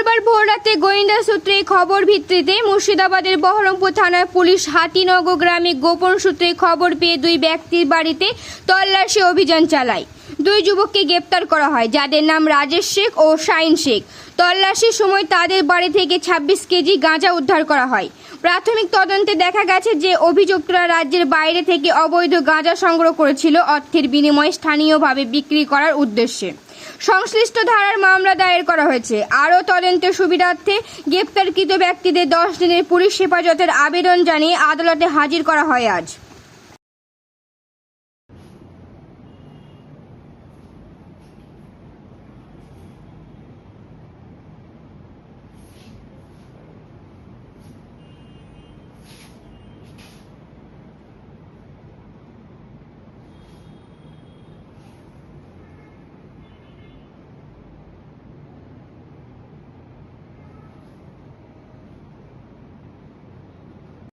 মঙ্গলবার ভোররাতে গোয়েন্দা সূত্রে খবর ভিত্তিতে মুর্শিদাবাদের বহরমপুর থানার পুলিশ হাতিনগর গ্রামে গোপন সূত্রে খবর পেয়ে দুই ব্যক্তির বাড়িতে তল্লাশি অভিযান চালায়। দুই যুবককে গ্রেপ্তার করা হয়, যাদের নাম রাজেশ শেখ ও শাইন শেখ। তল্লাশির সময় তাদের বাড়ি থেকে ২৬ কেজি গাঁজা উদ্ধার করা হয়। প্রাথমিক তদন্তে দেখা গেছে যে অভিযুক্তরা রাজ্যের বাইরে থেকে অবৈধ গাঁজা সংগ্রহ করেছিল অর্থের বিনিময়ে স্থানীয়ভাবে বিক্রি করার উদ্দেশ্যে। সংশ্লিষ্ট ধারার মামলা দায়ের করা হয়েছে। আরও তদন্তের সুবিধার্থে গ্রেপ্তারকৃত ব্যক্তিদের দশ দিনের পুলিশ হেফাজতের আবেদন জানিয়ে আদালতে হাজির করা হয় আজ।